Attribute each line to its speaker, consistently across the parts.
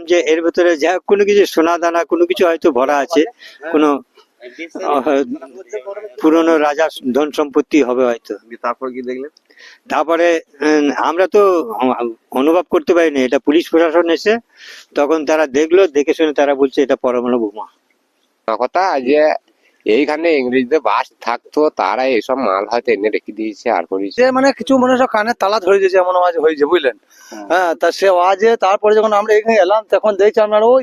Speaker 1: করছিলাম যে এর ভেতরে যা কোনো কিছু সোনা দানা কোনো কিছু হয়তো ভরা আছে। কোনো পুরনো রাজার ধন সম্পত্তি হবে হয়তো।
Speaker 2: তারপর কি দেখলেন?
Speaker 1: তারপরে আমরা তো অনুভব করতে পারিনি। এটা পুলিশ প্রশাসন এসে তখন তারা দেখল দেখে শুনে তারা বলছে এটা পরমাণু বোমা।
Speaker 3: কথা যে এইখানে ইংরেজদের বাস থাকতো তারা এইসব মাল হয়তো এনে রেখে দিয়েছে আর করেছে।
Speaker 4: মানে কিছু মনে হয় কানে তালা ধরে দিয়েছে এমন আওয়াজ হয়েছে বুঝলেন? হ্যাঁ তা সে আওয়াজে তারপরে যখন আমরা এখানে এলাম তখন দেখছি আপনার ওই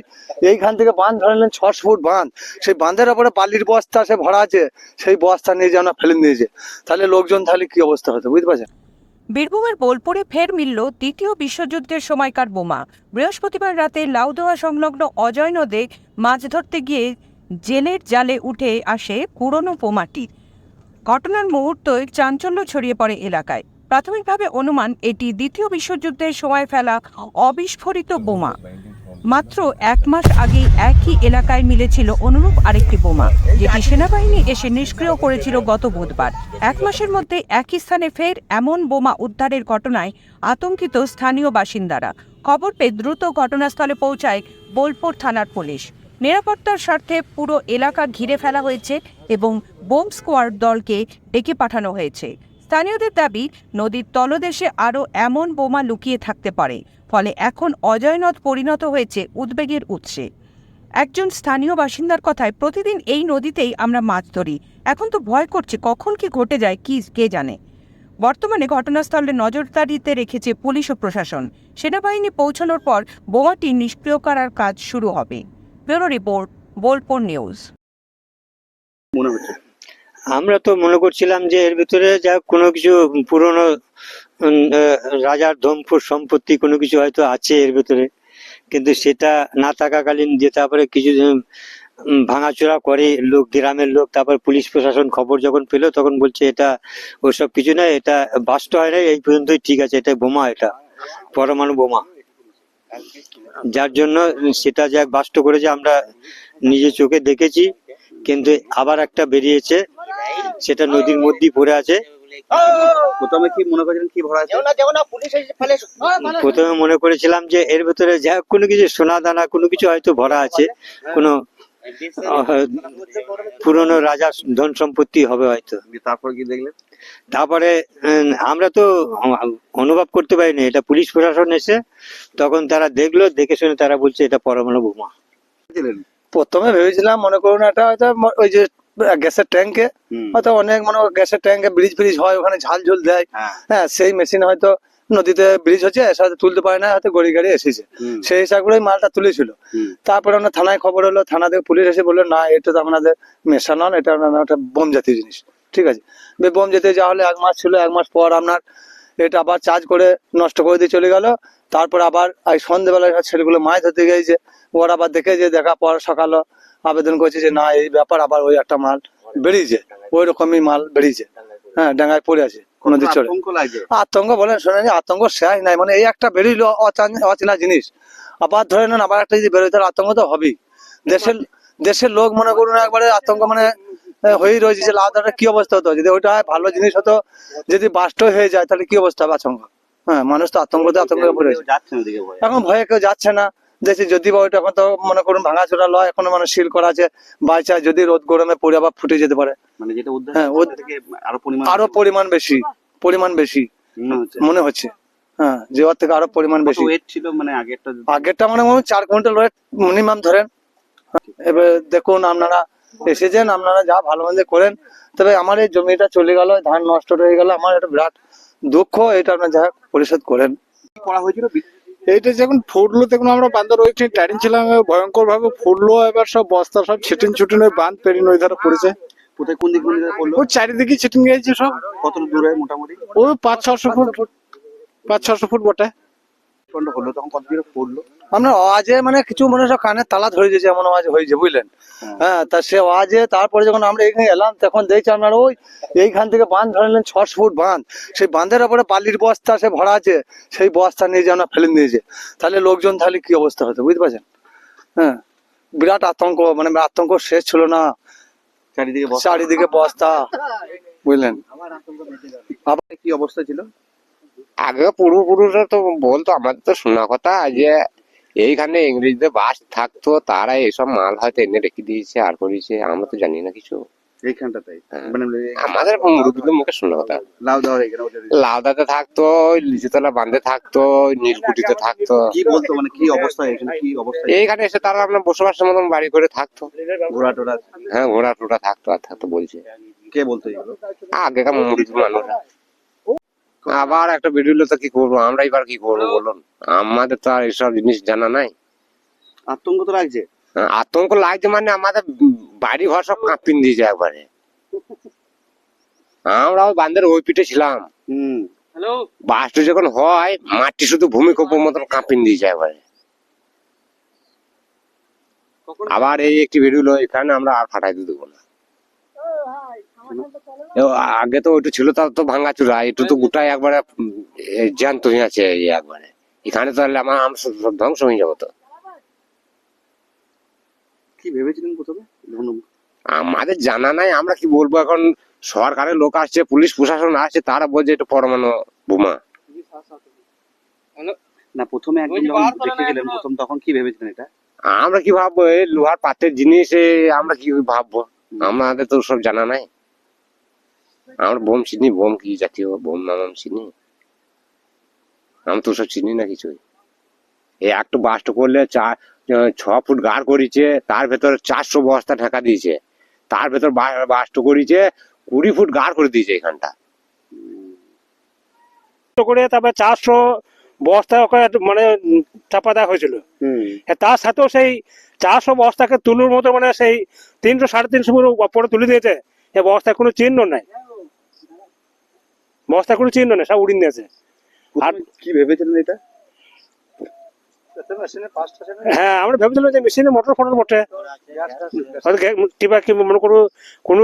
Speaker 4: এইখান থেকে বাঁধ ধরে নিলেন ছশো ফুট বাঁধ। সেই বাঁধের ওপরে বালির বস্তা সে ভরা আছে সেই বস্তা নিয়ে যে আমরা ফেলে দিয়েছে। তাহলে লোকজন তাহলে কি অবস্থা হতো বুঝতে পারছেন?
Speaker 5: বীরভূমের বোলপুরে ফের মিলল দ্বিতীয় বিশ্বযুদ্ধের সময়কার বোমা। বৃহস্পতিবার রাতে লাউদোয়া সংলগ্ন অজয় নদে মাছ ধরতে গিয়ে জেলের জালে উঠে আসে পুরনো বোমাটি ঘটনার মুহূর্তে চাঞ্চল্য ছড়িয়ে পড়ে এলাকায়। প্রাথমিকভাবে অনুমান, এটি দ্বিতীয় বিশ্বযুদ্ধের সময় ফেলা অবিস্ফোরিত বোমা। মাত্র এক মাস আগে একই এলাকায় মিলেছিল অনুরূপ আরেকটি বোমা, যেটি সেনাবাহিনী এসে নিষ্ক্রিয় করেছিল গত বুধবার। এক মাসের মধ্যে একই স্থানে ফের এমন বোমা উদ্ধারের ঘটনায় আতঙ্কিত স্থানীয় বাসিন্দারা। খবর পেয়ে দ্রুত ঘটনাস্থলে পৌঁছায় বোলপুর থানার পুলিশ। নিরাপত্তার স্বার্থে পুরো এলাকা ঘিরে ফেলা হয়েছে এবং বোম স্কোয়াড দলকে ডেকে পাঠানো হয়েছে। স্থানীয়দের দাবি, নদীর তলদেশে আরও এমন বোমা লুকিয়ে থাকতে পারে, ফলে এখন অজয়নদ পরিণত হয়েছে উদ্বেগের উৎসে। একজন স্থানীয় বাসিন্দার কথায়, প্রতিদিন এই নদীতেই আমরা মাছ ধরি। এখন তো ভয় করছে, কখন কি ঘটে যায় কি, কে জানে? বর্তমানে ঘটনাস্থলে নজরদারিতে রেখেছে পুলিশ ও প্রশাসন। সেনাবাহিনী পৌঁছানোর পর বোমাটি নিষ্ক্রিয় করার কাজ শুরু হবে। Bureau report, Bolpur news.
Speaker 1: আমরা তো মনে করছিলাম যে এর ভিতরে যা কোনো কিছু পুরনো রাজার ধমপুর সম্পত্তি কোনো কিছু হয়তো আছে এর ভিতরে। কিন্তু সেটা না থাকাকালীন যে তারপরে কিছু ভাঙাচোরা করে লোক, গ্রামের লোক, তারপর পুলিশ প্রশাসন খবর যখন পেল, তখন বলছে এটা ওসব কিছু নয়, এটা বাস্ট হয় না এই পর্যন্তই ঠিক আছে, এটা বোমা এটা, পরমাণু বোমা। যার জন্য সেটা যা বাস্ট করেছে আমরা নিজে চোখে দেখেছি কিন্তু আবার একটা বেরিয়েছে সেটা নদীর মধ্যেই পড়ে আছে।
Speaker 2: প্রথমে কি মনে করছিলেন কি ভরা আছে?
Speaker 1: প্রথমে মনে করেছিলাম যে এর ভেতরে যা কোনো কিছু সোনা দানা কোনো কিছু হয়তো ভরা আছে কোনো পুরনো রাজার ধন সম্পত্তি হবে হয়তো।
Speaker 2: তারপর কি দেখলেন?
Speaker 1: তারপরে আমরা তো অনুভব করতে পারিনি। এটা পুলিশ প্রশাসন এসে তখন তারা দেখল দেখে শুনে তারা বলছে এটা পরমাণু বোমা।
Speaker 4: প্রথমে ভেবেছিলাম মনে করুন এটা হয়তো ওই যে গ্যাসের ট্যাঙ্কে হয়তো অনেক মানে গ্যাসের ট্যাঙ্কে ব্রিজ ফ্রিজ হয় ওখানে ঝাল ঝুল দেয়।
Speaker 2: হ্যাঁ।
Speaker 4: হ্যাঁ সেই মেশিন হয়তো নদীতে ব্রিজ হচ্ছে হয়তো তুলতে পারে না হয়তো গড়ি গাড়ি এসেছে। সেই হিসাব করেই মালটা তুলেছিল। তারপরে আমরা থানায় খবর হলো থানা থেকে পুলিশ এসে বলল না এটা তো আপনাদের মেশানো না, এটা একটা বোম জাতীয় জিনিস। ঠিক আছে? বোম জাতীয় যা হলে এক মাস ছিল এক মাস পর আপনার এটা আবার চার্জ করে নষ্ট করে দিয়ে চলে গেল। তারপর আবার এই সন্ধ্যেবেলায় ছেলেগুলো মাছ ধরতে গিয়েছে। ওরা আবার দেখে যে দেখা পর সকালে আবেদন করছে যে না এই ব্যাপার আবার ওই একটা মাল বেরিয়েছে ওই রকমই মাল বেরিয়েছে। হ্যাঁ ডাঙ্গায় পড়ে আছে। চলে
Speaker 2: আতঙ্ক
Speaker 4: আতঙ্ক বলেন শোনেন আতঙ্ক শেষ নাই। মানে এই একটা বেরিয়েলো অচান- জিনিস। আবার ধরে নেন আবার একটা যদি বেরোয় তাহলে আতঙ্ক তো হবেই। দেশের দেশের লোক মনে করুন একবারে আতঙ্ক মানে হয়েই রয়েছে যে লাউদাটা কি অবস্থা হতো? যদি ওইটা ভালো জিনিস হতো যদি বাস্ট হয়ে যায় তাহলে কি অবস্থা হবে আতঙ্ক? হ্যাঁ মানুষ তো আতঙ্কতে আতঙ্ক পড়ে
Speaker 2: ভয়।
Speaker 4: এখন ভয়ে কেউ যাচ্ছে না। দেখছি যদি বা ওইটা এখন তো মনে করুন ভাঙাচোরা লয় এখনও মানে সিল করা আছে বাইচা যদি রোদ গরমে পড়ে আবার ফুটে যেতে পারে।
Speaker 2: মানে যেটা উদ্ধার
Speaker 4: হ্যাঁ,
Speaker 2: আরও পরিমাণ
Speaker 4: আরও পরিমাণ বেশি পরিমাণ বেশি।
Speaker 2: মনে হচ্ছে।
Speaker 4: হ্যাঁ যে ওর থেকে আরও পরিমাণ বেশি।
Speaker 2: ওয়েট ছিল মানে আগেরটা?
Speaker 4: আগেরটা মানে মনে চার কুইন্টাল ওয়েট মিনিমাম ধরেন। এবার দেখুন আপনারা এসেছেন আপনারা যা ভালো মন্দ করেন। তবে আমার এই জমিটা চলে গেল ধান নষ্ট হয়ে গেল। আমার এটা বিরাট দুঃখ এটা আপনার যা পরিশোধ করেন।
Speaker 2: করা হয়েছিল
Speaker 6: এইটা যখন ফুটলো তখন আমরা বান্দার ওই টাইরিং ছিলাম ভয়ঙ্কর ভাবে ফুটলো এবার সব বস্তা সব ছিটিন ছুটিন ওই বাঁধ পেরিন ওই ধারে পড়েছে।
Speaker 2: কোথায় কোন দিক কোন দিকে পড়ল?
Speaker 6: ওই চারিদিকে ছিটিন গিয়েছে সব।
Speaker 2: কত দূরে মোটামুটি?
Speaker 6: ওই পাঁচ ছশো ফুট পাঁচ ছশো ফুট বটে।
Speaker 2: কোনটা হলো তখন কত পড়ল?
Speaker 4: আপনার আওয়াজে মানে কিছু মনে হয় কানে তালা ধরে দিয়েছে এমন আওয়াজ হয়েছে বুঝলেন? হ্যাঁ। তা সে আওয়াজে তারপরে যখন আমরা এখানে এলাম তখন দেখছি আপনার ওই এইখান থেকে বাঁধ ধরে নিলেন ছশো ফুট বাঁধ। সেই বাঁধের ওপরে বালির বস্তা সে ভরা আছে সেই বস্তা নিয়ে যে আমরা ফেলে দিয়েছে। তাহলে লোকজন তাহলে কি অবস্থা হতো বুঝতে পারছেন? হ্যাঁ বিরাট আতঙ্ক মানে আতঙ্ক শেষ ছিল না।
Speaker 2: চারিদিকে
Speaker 4: চারিদিকে বস্তা বুঝলেন?
Speaker 2: আবার কি অবস্থা ছিল?
Speaker 3: আগে পূর্বপুরুষরা তো বলতো আমাদের তো শোনা কথা যে এইখানে ইংরেজদের বাস থাকতো তারা এসব মাল হয়তো এনে রেখে দিয়েছে আর করেছে আমরা তো জানি না কিছু। হ্যাঁ।
Speaker 2: মানে
Speaker 3: আমাদের মুখে শোনা কথা। লাউদাতে থাকতো লিচুতলা বান্ধে থাকতো ওই নীলকুঠিতে থাকতো।
Speaker 2: কি বলতো মানে কি অবস্থা এখানে কি অবস্থা?
Speaker 3: এইখানে এসে তারা বসবাসের মতন বাড়ি করে থাকতো।
Speaker 2: ঘোড়া টোড়া?
Speaker 3: হ্যাঁ ঘোড়া টোড়া থাকতো আর থাকতো বলছে।
Speaker 2: কে বলতো এগুলো?
Speaker 3: আগেকার মানুষ আবার একটা ভিডিও তো কি করব? আমরা এবার কি করব বলুন? আমাদের তো আর এসব জিনিস জানা নাই।
Speaker 2: আতঙ্ক তো লাগছে।
Speaker 3: হ্যাঁ, আতঙ্ক লাগছে মানে আমাদের বাড়ি ঘর সব কাঁপিন দিয়েছে একবারে। আমরা ওই বান্ধের ওই পিঠে ছিলাম
Speaker 2: হুম
Speaker 3: বাসটা যখন হয় মাটি শুধু ভূমিকম্পের মতন কাঁপিন দিয়েছে একবারে। আবার এই একটি ভিডিও এখানে আমরা আর ফাটাইতে দেবো না। আগে তো ওইটা ছিল তার তো ভাঙা চূড়া একটু তো গোটাই একবারে জ্যান্ত হয়ে আছে একবারে। এখানে তো তাহলে আমার আমরা সব ধ্বংস হয়ে যাব তো।
Speaker 2: কি ভেবেছিলেন প্রথমে?
Speaker 3: আমাদের জানা নাই আমরা কি বলব এখন? সরকারের লোক আসছে পুলিশ প্রশাসন আসছে তারা বলছে এটা পরমাণু বোমা।
Speaker 2: না প্রথমে একদম যখন দেখে গেলেন প্রথম তখন কি ভেবেছিলেন এটা?
Speaker 3: আমরা কি ভাববো? এই লোহার পাত্রের জিনিস আমরা কি ভাববো? আমাদের তো সব জানা নাই। আমরা বোম চিনি বোম কি জাতীয় বোম নাম চিনি? আমি তো সব চিনি না কিছুই। এই একটু বাস্ট করলে চার ছ ফুট গাড় করেছে তার ভেতরে চারশো বস্তা ঢাকা দিয়েছে। তার ভেতর বাস্ট করেছে কুড়ি ফুট গাড় করে দিয়েছে এখানটা।
Speaker 7: করে তারপরে চারশো বস্তা ওকে মানে চাপা দেওয়া হয়েছিল।
Speaker 2: হুম।
Speaker 7: হ্যাঁ, তার সাথেও সেই চারশো বস্তাকে তুলুর মতো মানে সেই তিনশো সাড়ে তিনশো পুরো উপরে তুলে দিয়েছে। এই বস্তায় কোনো চিহ্ন নাই। বস্তায় কোনো চিহ্ন নেই সব উড়িয়ে দিয়েছে। আর
Speaker 2: কি ভেবেছিলেন এটা?
Speaker 7: হ্যাঁ আমরা ভেবেছিলাম যে মেশিনে মোটর ফোটর বটে। কি মনে করো কোনো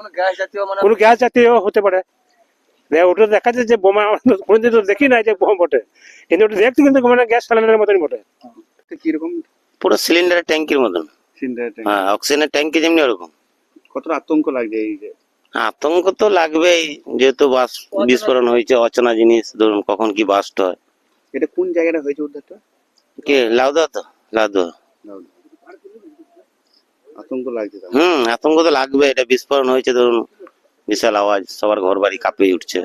Speaker 4: কোনো গ্যাস জাতীয় মানে
Speaker 7: কোনো গ্যাস জাতীয় হতে পারে। ওটা দেখা যায় যে বোমা কোনোদিন তো দেখি নাই যে বোমা বটে। কিন্তু ওটা দেখতে কিন্তু মানে গ্যাস সিলিন্ডারের মতনই বটে।
Speaker 2: কীরকম?
Speaker 8: পুরো সিলিন্ডারের ট্যাঙ্কির মতন।
Speaker 2: সিলিন্ডার
Speaker 8: হ্যাঁ অক্সিজেনের ট্যাঙ্কি যেমনি ওরকম।
Speaker 2: কতটা আতঙ্ক লাগছে এই যে?
Speaker 8: আতঙ্ক তো লাগবেই যেহেতু বাস বিস্ফোরণ হয়েছে অচেনা জিনিস ধরুন কখন কি বাস্ট হয়।
Speaker 2: এটা কোন জায়গাটা হয়েছে উদ্ধারটা?
Speaker 8: কে? লাউদা তো লাউদা।
Speaker 2: আতঙ্ক লাগছে
Speaker 8: হুম আতঙ্ক তো লাগবে এটা বিস্ফোরণ হয়েছে ধরুন বিশাল আওয়াজ সবার ঘর বাড়ি কাঁপিয়ে উঠছে।